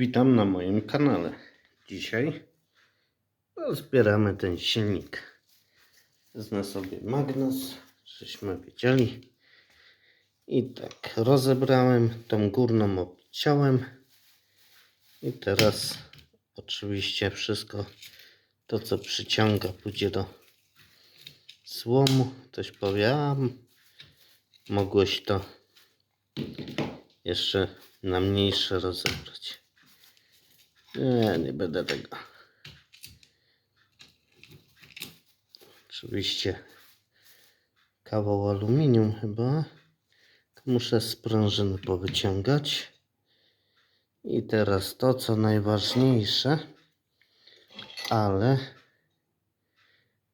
Witam na moim kanale. Dzisiaj zbieramy ten silnik. Zna sobie magnes, żeśmy wiedzieli. I tak, rozebrałem tą górną obciąłem. I teraz oczywiście wszystko to co przyciąga pójdzie do złomu. Ktoś powie, a mogłeś to jeszcze na mniejsze rozebrać. Nie, nie będę tego. Oczywiście kawał aluminium chyba. Muszę sprężyny powyciągać. I teraz to, co najważniejsze, ale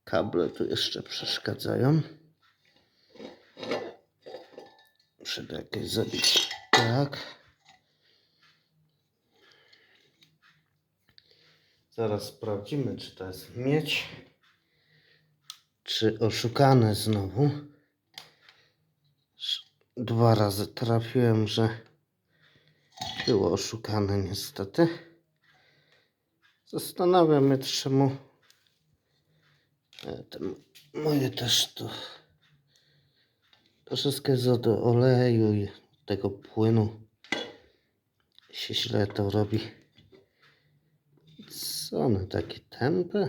kable tu jeszcze przeszkadzają. Muszę to zrobić. Tak. Zaraz sprawdzimy, czy to jest miedź, czy oszukane znowu. Dwa razy trafiłem, że było oszukane niestety. Zastanawiam się, czemu e, moje też to troszeczkę jest od oleju i tego płynu się źle to robi. Co one takie tępe?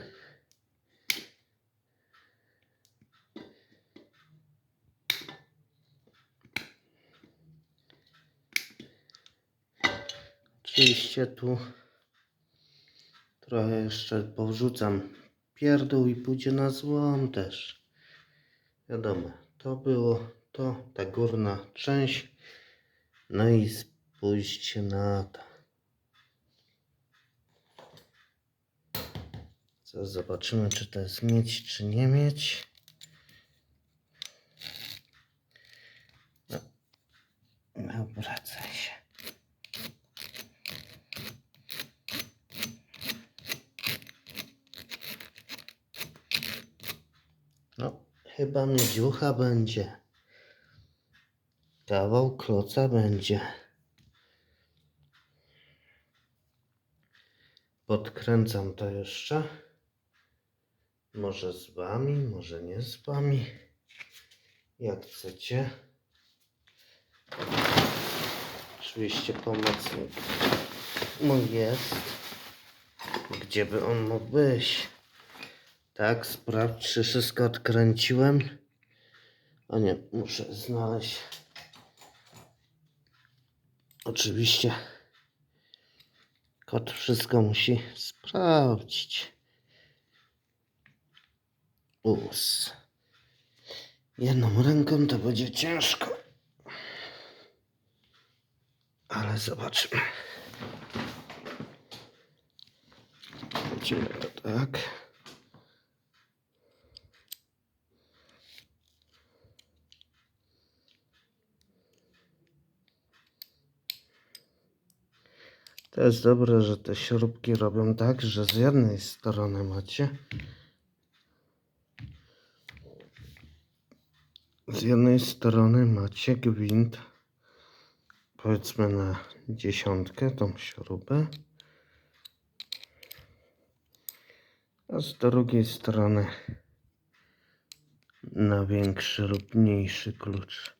Oczywiście tu trochę jeszcze powrzucam pierdół i pójdzie na złom też. Wiadomo, to było to, ta górna część. No i spójrzcie na to. Zobaczymy, czy to jest mieć, czy nie mieć. No. No, wracaj się. No, chyba miedziucha będzie. Kawał kloca będzie. Podkręcam to jeszcze. Może z wami, może nie z wami. Jak chcecie. Oczywiście pomocnik mój jest. Gdzie by on mógł być? Tak, sprawdź, czy wszystko odkręciłem. A nie, muszę znaleźć. Oczywiście kot wszystko musi sprawdzić. Us. Jedną ręką to będzie ciężko. Ale zobaczymy. Lecimy to tak. To jest dobre, że te śrubki robią tak, że z jednej strony macie z jednej strony macie gwint powiedzmy na dziesiątkę tą śrubę a z drugiej strony na większy lub mniejszy klucz.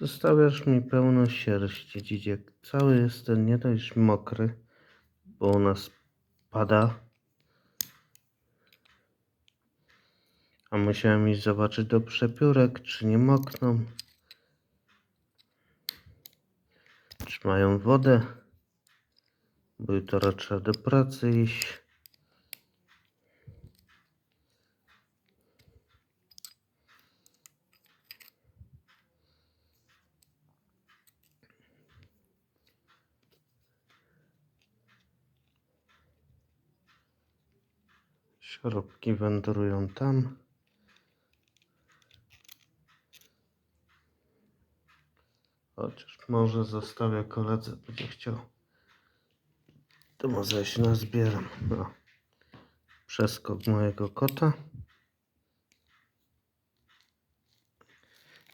Zostawiasz mi pełno sierści, dzidziek. Cały jestem nie dość mokry, bo u nas pada. A musiałem iść zobaczyć do przepiórek, czy nie mokną. Czy mają wodę. Bo jutro trzeba do pracy iść. Śrubki wędrują tam. Może zostawię koledze, będzie chciał. To może się nazbieram. No. Przeskok mojego kota.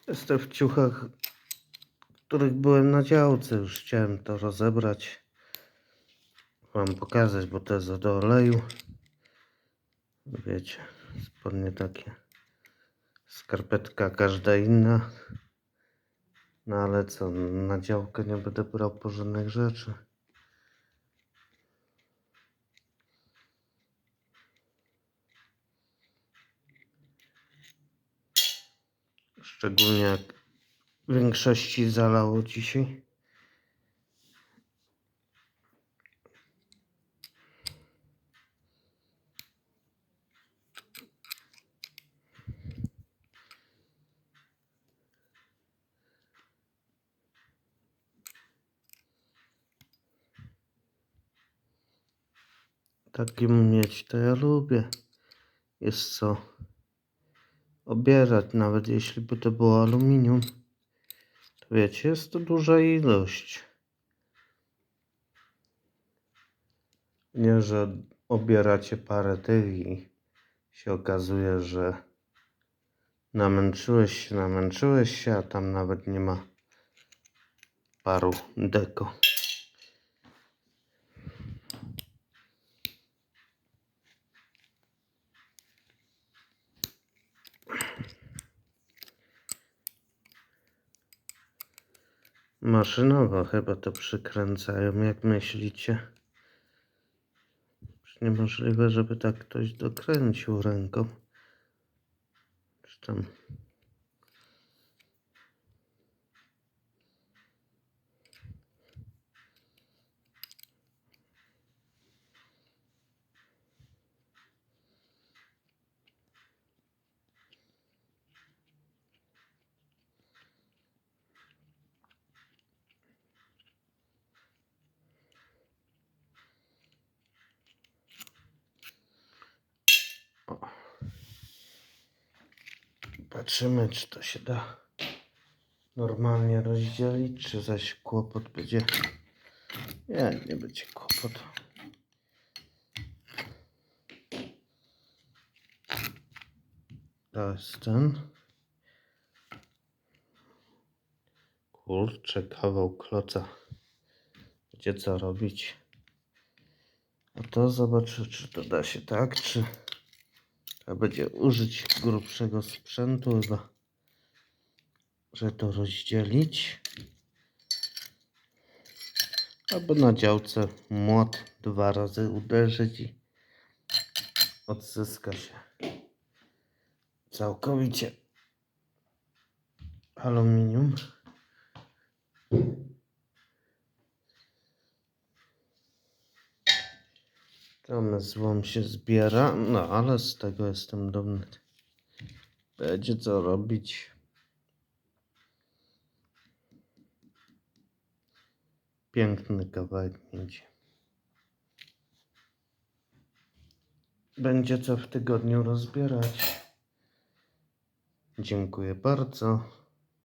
Jestem w ciuchach których byłem na działce. Już chciałem to rozebrać. Wam pokazać, bo to jest do oleju. Wiecie, spodnie takie. Skarpetka każda inna. No ale co, na działkę nie będę brał porządnych rzeczy. Szczególnie jak większości zalało dzisiaj. Takim mieć to ja lubię. Jest co obierać, nawet jeśli by to było aluminium. To wiecie, jest to duża ilość. Nie, że obieracie parę tych i się okazuje, że namęczyłeś się, namęczyłeś się, a tam nawet nie ma paru deko. Maszynowo chyba to przykręcają, jak myślicie? Niemożliwe, żeby tak ktoś dokręcił ręką. Czy tam... Patrzymy, czy to się da normalnie rozdzielić, czy zaś kłopot będzie. Nie, nie będzie kłopot. To jest ten. Kurczę, kawał kloca. Gdzie co robić? A to zobaczę, czy to da się tak, czy trzeba będzie użyć grubszego sprzętu chyba, że to rozdzielić. Albo na działce młot dwa razy uderzyć i odzyska się całkowicie aluminium. Tam złom się zbiera, no ale z tego jestem dumny. Będzie co robić. Piękny kawałek miedzi. Będzie co w tygodniu rozbierać. Dziękuję bardzo.